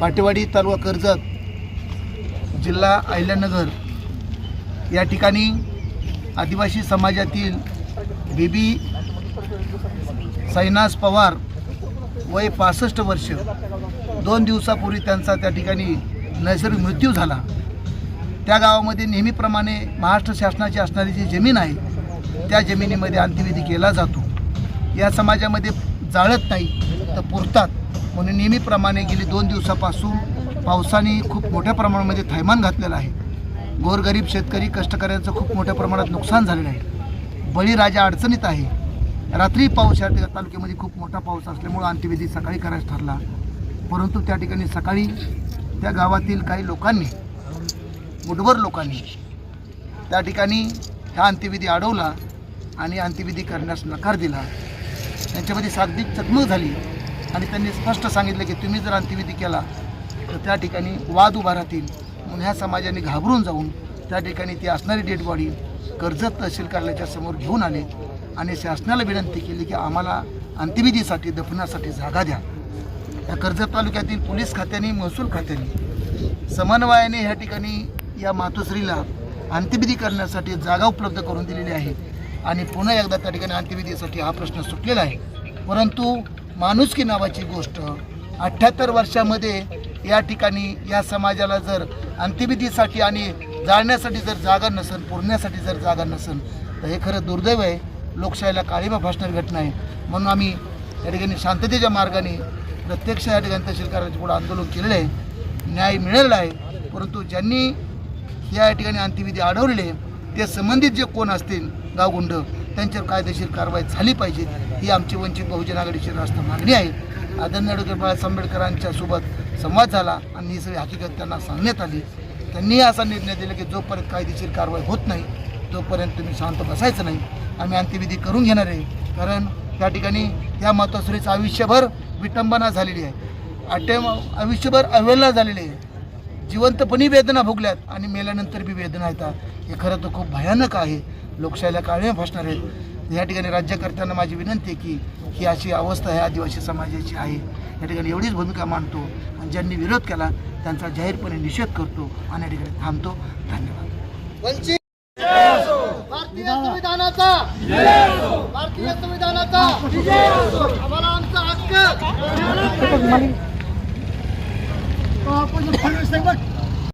पाटेवाडी तालुका कर्जत जिल्हा अहिल्यानगर. या ठिकाणी आदिवासी समाजातील बीबी सैनास पवार वय पासष्ट वर्ष. दोन दिवसापूर्वी त्यांचा त्या ठिकाणी नैसर्गिक मृत्यू झाला. त्या गावामध्ये नेहमीप्रमाणे महाराष्ट्र शासनाची असणारी जी जमीन आहे त्या जमिनीमध्ये अंत्यविधी केला जातो. या समाजामध्ये जाळत नाही तर पुरतात. म्हणून नेहमीप्रमाणे गेली दोन दिवसापासून पावसाने खूप मोठ्या प्रमाणामध्ये थैमान घातलेलं आहे. गोरगरीब शेतकरी कष्टकऱ्यांचं खूप मोठ्या प्रमाणात नुकसान झालेलं आहे. बळीराजा अडचणीत आहे. रात्री पाऊस या तालुक्यामध्ये खूप मोठा पाऊस असल्यामुळं अंत्यविधी सकाळी करायचा ठरला. परंतु त्या ठिकाणी सकाळी त्या गावातील काही लोकांनी मुठभर लोकांनी त्या ठिकाणी हा अंत्यविधी अडवला. आणि अंत्यविधी करण्यास नकार दिला. त्यांच्यामध्ये शाब्दिक चकमक झाली आणि त्यांनी स्पष्ट सांगितलं की तुम्ही जर अंत्यविधी केला तर त्या ठिकाणी वाद उभा राहतील. म्हणून ह्या समाजाने घाबरून जाऊन त्या ठिकाणी ती असणारी डेड बॉडी कर्जत तहसील कार्यालयाच्या समोर घेऊन आले आणि शासनाला विनंती केली की आम्हाला अंत्यविधीसाठी दफनासाठी जागा द्या. या कर्जत तालुक्यातील पोलीस खात्याने महसूल खात्याने समन्वयाने ह्या ठिकाणी या मातोश्रीला अंत्यविधी करण्यासाठी जागा उपलब्ध करून दिलेली आहे. आणि पुन्हा एकदा त्या ठिकाणी अंत्यविधीसाठी हा प्रश्न सुटलेला आहे. परंतु माणुसकी नावाची गोष्ट अठ्ठ्याहत्तर वर्षामध्ये या ठिकाणी या समाजाला जर अंत्यविधीसाठी आणि जाळण्यासाठी जर जागा नसेल पुरण्यासाठी जर जागा नसेल तर हे खरं दुर्दैव आहे. लोकशाहीला काळीमा भासणारी घटना आहे. म्हणून आम्ही या ठिकाणी शांततेच्या मार्गाने प्रत्यक्ष या ठिकाणी तहसील कार्यालयाच्या पुढे आंदोलन केलेलं आहे. न्याय मिळालेला आहे. परंतु ज्यांनी या ठिकाणी अंत्यविधी अडवले ते संबंधित जे कोण असतील गावगुंड त्यांच्यावर कायदेशीर कारवाई झाली पाहिजे ही आमची वंचित बहुजन आघाडीची राष्ट्र मागणी आहे. आदरणीय ॲडव्होकेट बाळासाहेब आंबेडकरांच्या सोबत संवाद झाला आणि ही सगळी हकीकत त्यांना सांगण्यात आली. त्यांनी असा निर्णय दिला की जोपर्यंत कायदेशीर कारवाई होत नाही तोपर्यंत तुम्ही शांत बसायचं नाही. आम्ही अंत्यविधी करून घेणार आहे. कारण त्या ठिकाणी त्या मातोश्रीचं आयुष्यभर विटंबना झालेली आहे. अटेम आयुष्यभर अवहेलना झालेली आहे. जिवंतपणी वेदना भोगल्यात आणि मेल्यानंतर बी वेदना येतात. हे खरं तर खूप भयानक आहे. लोकशाहीला काळे फासणार आहेत. या ठिकाणी राज्यकर्त्यांना माझी विनंती आहे की ही अशी अवस्था आहे आदिवासी समाजाची आहे. या ठिकाणी एवढीच भूमिका मांडतो आणि ज्यांनी विरोध केला त्यांचा जाहीरपणे निषेध करतो आणि या ठिकाणी थांबतो. धन्यवाद. वंचित भारतीय संविधानाचा. भारतीय संविधानाचा. आम्हाला आमचा हक्क. 아, 뭐 벌써 팔을 생각.